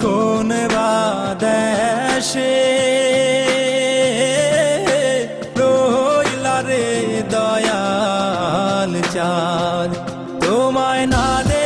কোন বাদেশে? রইলা রে দয়াল চাঁদ। তোমায় না দে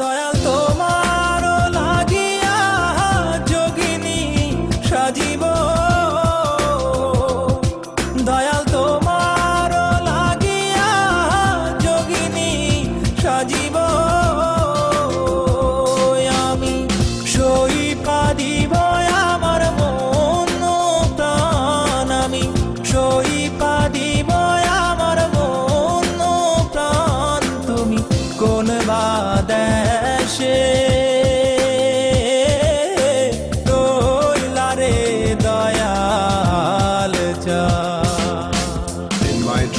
দয়াল তোমার লাগিয়া যোগিনী সাজিব। দয়াল তোমার লাগিয়া যোগিনী সাজিব।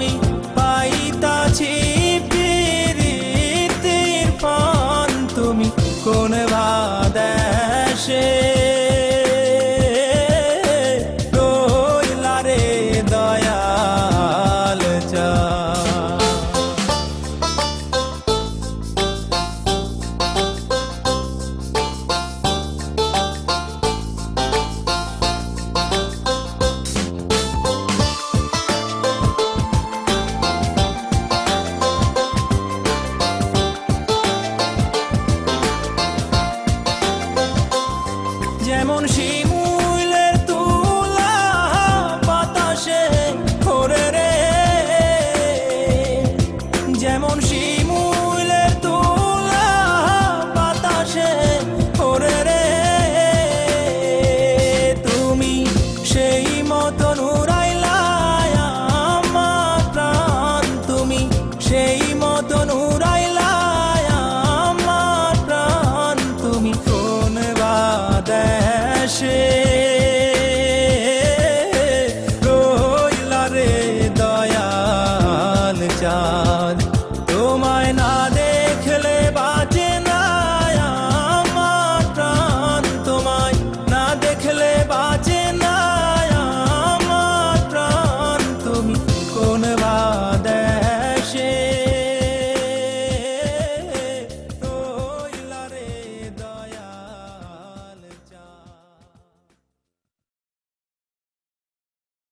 আমি পাইতাছি প্রীতির ফান তুমি কোন ভাদেশে বাদেশে